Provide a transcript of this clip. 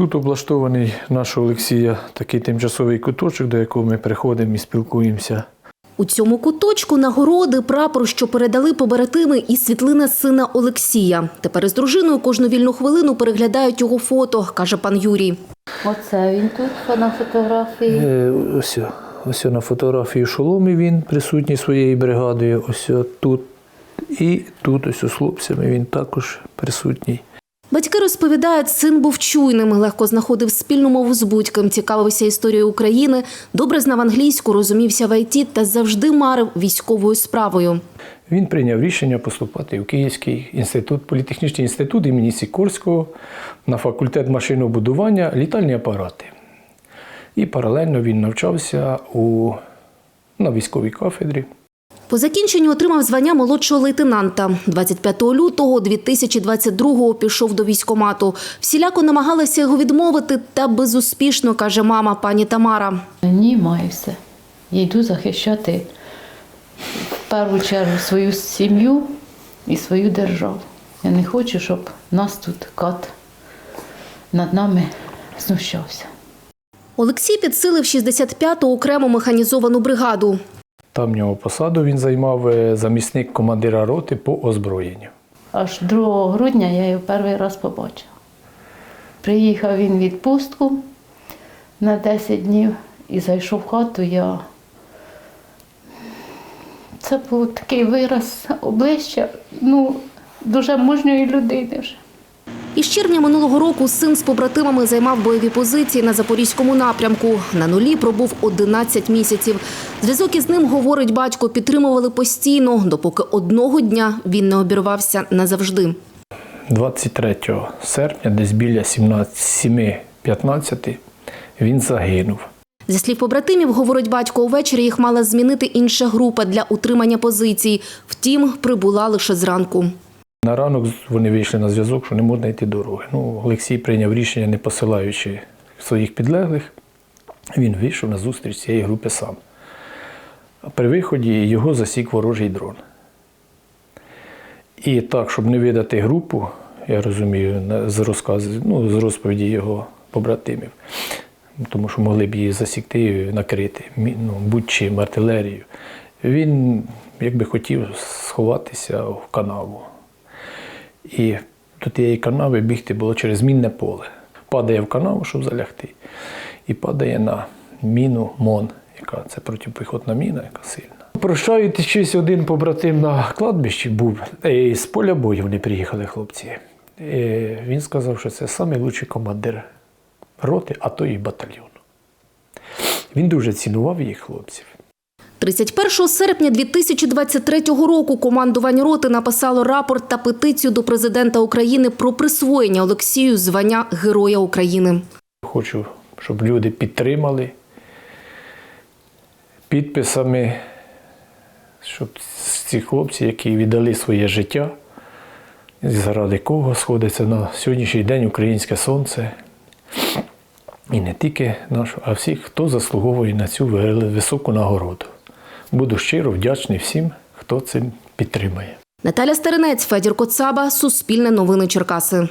Тут облаштований наш Олексія такий тимчасовий куточок, до якого ми приходимо і спілкуємося. У цьому куточку нагороди, прапор, що передали побратими, і світлина сина Олексія. Тепер із дружиною кожну вільну хвилину переглядають його фото, каже пан Юрій. Оце він тут на фотографії. Е, Ось, ось на фотографії шоломі він присутній своєю бригадою. Ось тут і тут, ось з хлопцями він також присутній. Батьки розповідають, син був чуйним, легко знаходив спільну мову з будь-ким, цікавився історією України, добре знав англійську, розумівся в ІТ та завжди марив військовою справою. Він прийняв рішення поступати в Київський інститут, політехнічний інститут імені Сікорського на факультет машинобудування, літальні апарати. І паралельно він навчався у, на військовій кафедрі. По закінченню отримав звання молодшого лейтенанта. 25 лютого 2022-го пішов до військомату. Всіляко намагалася його відмовити, та безуспішно, каже мама пані Тамара. Ні, маю все. Я йду захищати в першу чергу свою сім'ю і свою державу. Я не хочу, щоб нас тут кат над нами знущався. Олексій підсилив 65-ту окрему механізовану бригаду. Там в нього посаду він займав е, замісник командира роти по озброєнню. Аж 2 грудня я його перший раз побачила. Приїхав він в відпустку на 10 днів і зайшов в хату. Я... Це був такий вираз обличчя ну, дуже мужньої людини вже. Із червня минулого року син з побратимами займав бойові позиції на запорізькому напрямку. На нулі пробув 11 місяців. Зв'язок із ним, говорить батько, підтримували постійно, допоки одного дня він не обірвався назавжди. 23 серпня, десь біля 7.15, він загинув. Зі слів побратимів, говорить батько, увечері їх мала змінити інша група для утримання позицій. Втім, прибула лише зранку. На ранок вони вийшли на зв'язок, що не можна йти дороги. Ну, Олексій прийняв рішення, не посилаючи своїх підлеглих. Він вийшов на зустріч цієї групи сам. При виході його засік ворожий дрон. І так, щоб не видати групу, я розумію, з розказу, ну, з розповіді його побратимів, тому що могли б її засікти і накрити, ну, будь-чим артилерією. Він якби хотів сховатися в канаву. І до тієї канави бігти було через мінне поле. Падає в канаву, щоб залягти, і падає на міну МОН, яка це протипіхотна міна, яка сильна. Прощаючись, один побратим на кладбищі був, е, з поля бою вони приїхали хлопці. Е, Він сказав, що це найкращий командир роти, а то і батальйону. Він дуже цінував їх хлопців. 31 серпня 2023 року командування роти написало рапорт та петицію до президента України про присвоєння Олексію звання Героя України. Хочу, щоб люди підтримали підписами, щоб ці хлопці, які віддали своє життя, заради кого сходиться на сьогоднішній день українське сонце. І не тільки наш, а всіх, хто заслуговує на цю високу нагороду. Буду щиро вдячний всім, хто цим підтримує. Наталя Старинець, Федір Коцаба, Суспільне новини Черкаси.